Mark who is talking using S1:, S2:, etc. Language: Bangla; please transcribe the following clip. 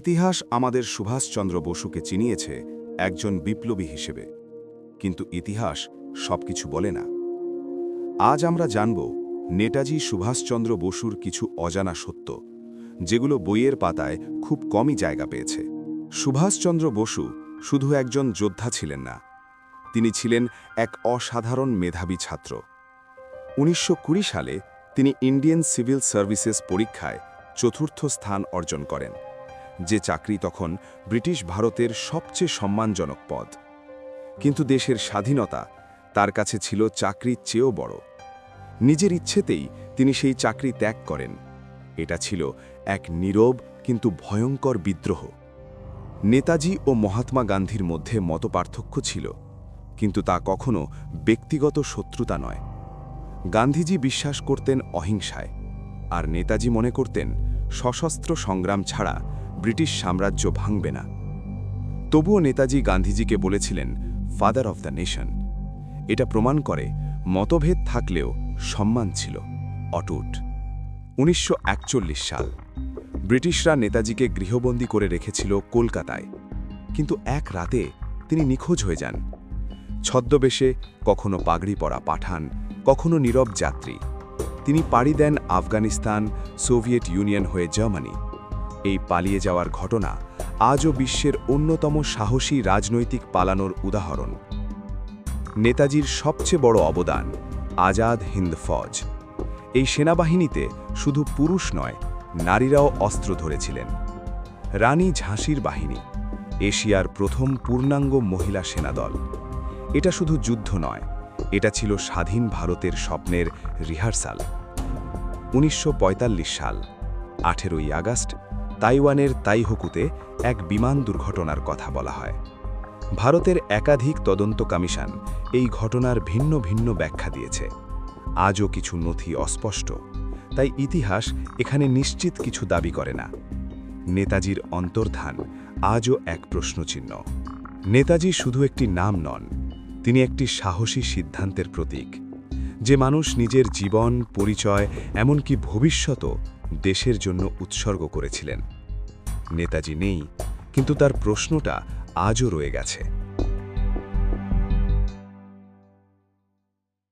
S1: ইতিহাস আমাদের সুভাষচন্দ্র বসুকে চিনিয়েছে একজন বিপ্লবী হিসেবে। কিন্তু ইতিহাস সবকিছু বলে না। আজ আমরা জানব নেতাজি সুভাষচন্দ্র বসুর কিছু অজানা সত্য, যেগুলো বইয়ের পাতায় খুব কমই জায়গা পেয়েছে। সুভাষচন্দ্র বসু শুধু একজন যোদ্ধা ছিলেন না, তিনি ছিলেন এক অসাধারণ মেধাবী ছাত্র। উনিশশো কুড়ি সালে তিনি ইন্ডিয়ান সিভিল সার্ভিসেস পরীক্ষায় চতুর্থ স্থান অর্জন করেন। যে চাকরি তখন ব্রিটিশ ভারতের সবচেয়ে সম্মানজনক পদ। কিন্তু দেশের স্বাধীনতা তার কাছে ছিল চাকরির চেয়েও বড়। নিজের ইচ্ছেতেই তিনি সেই চাকরি ত্যাগ করেন। এটা ছিল এক নীরব কিন্তু ভয়ঙ্কর বিদ্রোহ। নেতাজি ও মহাত্মা গান্ধীর মধ্যে মতপার্থক্য ছিল, কিন্তু তা কখনো ব্যক্তিগত শত্রুতা নয়। গান্ধীজি বিশ্বাস করতেন অহিংসায়, আর নেতাজি মনে করতেন সশস্ত্র সংগ্রাম ছাড়া ব্রিটিশ সাম্রাজ্য ভাঙবে না। তবুও নেতাজি গান্ধীজিকে বলেছিলেন ফাদার অফ দ্য নেশন এটা প্রমাণ করে মতভেদ থাকলেও সম্মান ছিল অটুট। উনিশশো একচল্লিশ সাল, ব্রিটিশরা নেতাজিকে গৃহবন্দী করে রেখেছিল কলকাতায়। কিন্তু এক রাতে তিনি নিখোঁজ হয়ে যান। ছদ্মবেশে কখনো পাগড়ি পরা পাঠান, কখনো নীরব যাত্রী। তিনি পাড়ি দেন আফগানিস্তান, সোভিয়েত ইউনিয়ন হয়ে জার্মানি। এই পালিয়ে যাওয়ার ঘটনা আজও বিশ্বের অন্যতম সাহসী রাজনৈতিক পালানোর উদাহরণ। নেতাজির সবচেয়ে বড় অবদান, আজাদ হিন্দ ফৌজ। এই সেনাবাহিনীতে শুধু পুরুষ নয়, নারীরাও অস্ত্র ধরেছিলেন। রানী ঝাঁসির বাহিনী, এশিয়ার প্রথম পূর্ণাঙ্গ মহিলা সেনাদল। এটা শুধু যুদ্ধ নয়, এটা ছিল স্বাধীন ভারতের স্বপ্নের রিহার্সাল। উনিশশো পঁয়তাল্লিশ সাল, আঠেরোই আগস্ট তাইওয়ানের তাইহকুতে এক বিমান দুর্ঘটনার কথা বলা হয়। ভারতের একাধিক তদন্ত কমিশন এই ঘটনার ভিন্ন ভিন্ন ব্যাখ্যা দিয়েছে। আজও কিছু নথি অস্পষ্ট, তাই ইতিহাস এখানে নিশ্চিত কিছু দাবি করে না। নেতাজির অন্তর্ধান আজও এক প্রশ্নচিহ্ন। নেতাজি শুধু একটি নাম নন, তিনি একটি সাহসী সিদ্ধান্তের প্রতীক। যে মানুষ নিজের জীবন, পরিচয়, এমনকি ভবিষ্যতও দেশের জন্য উৎসর্গ করেছিলেন। নেতাজি নেই কিন্তু তার প্রশ্নটা আজও রয়ে গেছে।